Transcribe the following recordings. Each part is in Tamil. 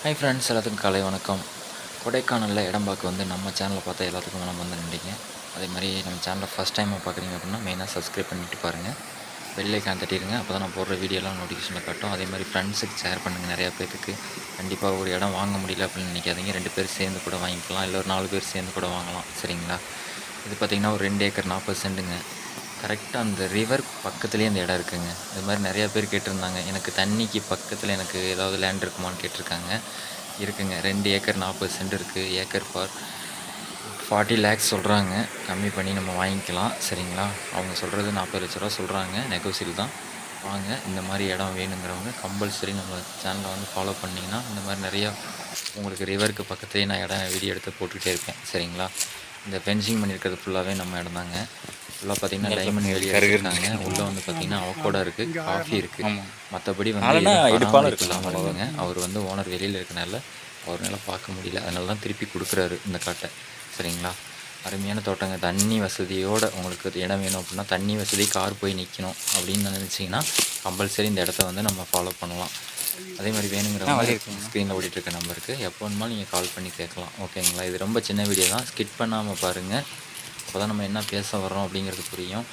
ஹை ஃப்ரெண்ட்ஸ் எல்லாத்துக்கும் காலை வணக்கம். கொடைக்கானலில் இடம் பார்க்க வந்து நம்ம சேனலை பார்த்தா எல்லாத்துக்கும் நம்ம வந்து நன்றிங்க. அதே மாதிரி நம்ம சேனலை ஃபஸ்ட் டைம் பார்க்குறீங்க அப்படின்னா மெயினாக சப்ஸ்கிரைப் பண்ணிட்டு பாருங்கள் பெல்லைக்கான் தட்டிடுங்க அப்போ தான் நான் போடுற வீடியோலாம் நோட்டிஃபிகேஷனில் காட்டும். அதே மாதிரி ஃப்ரெண்ட்ஸுக்கு ஷேர் பண்ணுங்கள் நிறையா பேருக்கு கண்டிப்பாக ஒரு இடம் வாங்க முடியல அப்படின்னு நினைக்காதீங்க. ரெண்டு பேர் சேர்ந்து கூட வாங்கிக்கலாம் இல்லை ஒரு நாலு பேர் சேர்ந்து கூட வாங்கலாம். சரிங்களா? இது பார்த்திங்கன்னா ஒரு ரெண்டு ஏக்கர் நாற்பது சென்ட்டுங்க கரெக்டாக அந்த ரிவர் பக்கத்துலேயே அந்த இடம் இருக்குங்க. இது மாதிரி நிறையா பேர் கேட்டிருந்தாங்க. எனக்கு தண்ணிக்கு பக்கத்தில் எனக்கு ஏதாவது லேண்ட் இருக்குமான்னு கேட்டிருக்காங்க. இருக்குங்க. ரெண்டு ஏக்கர் நாற்பது சென்ட் இருக்குது ஏக்கர் ஃபார் ஃபார்ட்டி லேக்ஸ் சொல்கிறாங்க கம்மி பண்ணி நம்ம வாங்கிக்கலாம். சரிங்களா? அவங்க சொல்கிறது நாற்பது லட்ச ரூபா சொல்கிறாங்க நெகோசியல் தான். வாங்க. இந்த மாதிரி இடம் வேணுங்கிறவங்க கம்பல்சரி நம்ம சேனலை வந்து ஃபாலோ பண்ணிங்கன்னா இந்த மாதிரி நிறையா உங்களுக்கு ரிவருக்கு பக்கத்துலேயே நான் இடம் வீடியோ எடுத்து போட்டுக்கிட்டே இருப்பேன். சரிங்களா? இந்த ஃபென்சிங் பண்ணியிருக்கிறது ஃபுல்லாகவே நம்ம இடம் தாங்க. ஃபுல்லாக பார்த்தீங்கன்னா டைமண்ட் வெளியே இருக்காங்க உள்ளே வந்து பார்த்தீங்கன்னா அவக்கோடா இருக்குது காஃபி இருக்குது மற்றபடி வந்து இருக்கலாம் இல்லாமல் இருக்குங்க அவர் வந்து ஓனர் வெளியில் இருக்கனால அவரால் பார்க்க முடியல. அதனால தான் திருப்பி கொடுக்குறாரு இந்த காட்டை. சரிங்களா? அருமையான தோட்டங்க. தண்ணி வசதியோடு உங்களுக்கு இடம் வேணும் அப்படின்னா தண்ணி வசதி கார் போய் நிற்கணும் அப்படின்னு நினச்சிங்கன்னா கம்பல்சரி இந்த இடத்த வந்து நம்ம ஃபாலோ பண்ணலாம். அதே மாதிரி வேணுங்கிறவங்க ஸ்க்ரீனில் ஓடிட்டு இருக்க நம்பருக்கு எப்போ வேணுமாலும் நீங்கள் கால் பண்ணி கேட்கலாம். ஓகேங்களா இது ரொம்ப சின்ன வீடியோ தான். ஸ்கிட் பண்ணாமல் பாருங்கள் அப்போ தான் நம்ம என்ன பேச வர்றோம் அப்படிங்கிறது புரியும்.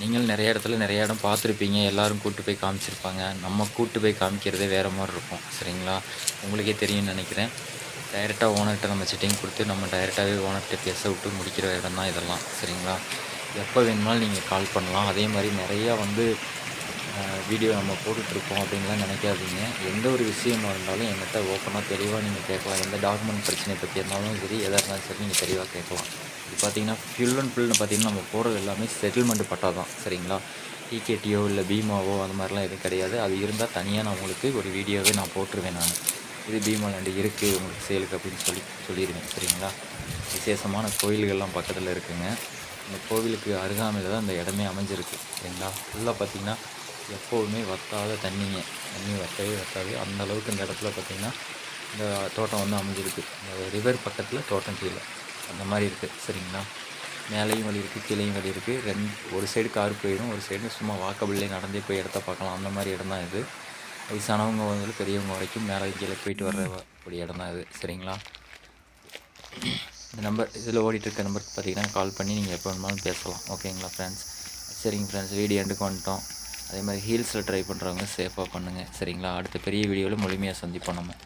நீங்கள் நிறைய இடத்துல நிறைய இடம் பார்த்துருப்பீங்க. எல்லோரும் கூட்டு போய் காமிச்சிருப்பாங்க. நம்ம கூட்டு போய் காமிக்கிறதே வேறு மாதிரி இருக்கும். சரிங்களா? உங்களுக்கே தெரியும்னு நினைக்கிறேன். டைரெக்டாக ஓனர்கிட்ட நம்ம செட்டிங் கொடுத்து நம்ம டைரெக்டாகவே ஓனர்கிட்ட பேச விட்டு முடிக்கிற இடம் தான் இதெல்லாம். சரிங்களா? எப்போ வேணுமாலும் நீங்கள் கால் பண்ணலாம். அதே மாதிரி நிறையா வந்து வீடியோ நம்ம போட்டுட்ருக்கோம் அப்படின்லாம் நினைக்காதீங்க. எந்த ஒரு விஷயமா இருந்தாலும் என்கிட்ட ஓப்பனாக தெளிவாக நீங்கள் கேட்கலாம். எந்த டாக்குமெண்ட் பிரச்சனை பற்றி இருந்தாலும் சரி எதாக இருந்தாலும் சரி நீங்கள் தெளிவாக கேட்கலாம். இது பார்த்தீங்கன்னா ஃபுல் அண்ட் ஃபுல்னு பார்த்தீங்கன்னா நம்ம போகிறது எல்லாமே செட்டில்மெண்ட் பட்டா தான். சரிங்களா? டிகேடியோ இல்லை பீமாவோ அந்த மாதிரிலாம் எதுவும் கிடையாது. அது இருந்தால் தனியாக நான் உங்களுக்கு ஒரு வீடியோவே நான் போட்டுருவேன் நான். இது பீமா லேண்டு இருக்குது உங்களுக்கு சேலுக்கு அப்படின்னு சொல்லி சொல்லிடுவேன் சரிங்களா? விசேஷமான கோயில்கள்லாம் பக்கத்தில் இருக்குங்க. இந்த கோவிலுக்கு அருகாமையில் தான் இந்த இடமே அமைஞ்சிருக்கு. சரிங்களா? ஃபுல்லாக பார்த்தீங்கன்னா எப்போதுமே வற்றாத தண்ணிங்க. தண்ணி வற்றவே வத்தாது. அந்த அளவுக்கு இந்த இடத்துல பார்த்திங்கன்னா இந்த தோட்டம் வந்து அமைஞ்சிருக்கு. இந்த ரிவர் பக்கத்தில் தோட்டம் கீழே. அந்த மாதிரி இருக்குது சரிங்களா? மேலேயும் வழி இருக்குது கீழேயும் வழி இருக்குது ரெண்டு ஒரு சைடு கார் போயிடும் ஒரு சைடு சும்மா வாக்கபிள்லே நடந்தே போய் இடத்த பார்க்கலாம் அந்த மாதிரி இடம் தான் இது. வயசானவங்க வந்து பெரியவங்க வரைக்கும் மேலே கீழே போயிட்டு வர்ற ஒரு இடம் தான் இது. சரிங்களா? இந்த நம்பர் இதில் ஓடிட்டுருக்க நம்பருக்கு பார்த்தீங்கன்னா கால் பண்ணி நீங்கள் எப்போ வேணுமாலும் பேசலாம். ஓகேங்களா ஃப்ரெண்ட்ஸ் சரிங்க ஃப்ரெண்ட்ஸ் வீடியோ எண்டுக்கு வந்துட்டோம். அதே மாதிரி ஹீல்ஸில் ட்ரை பண்ணுறவங்க சேஃபாக பண்ணுங்கள் சரிங்களா? அடுத்த பெரிய வீடியோவில் முழுமையாக சந்திப்போம் நம்ம.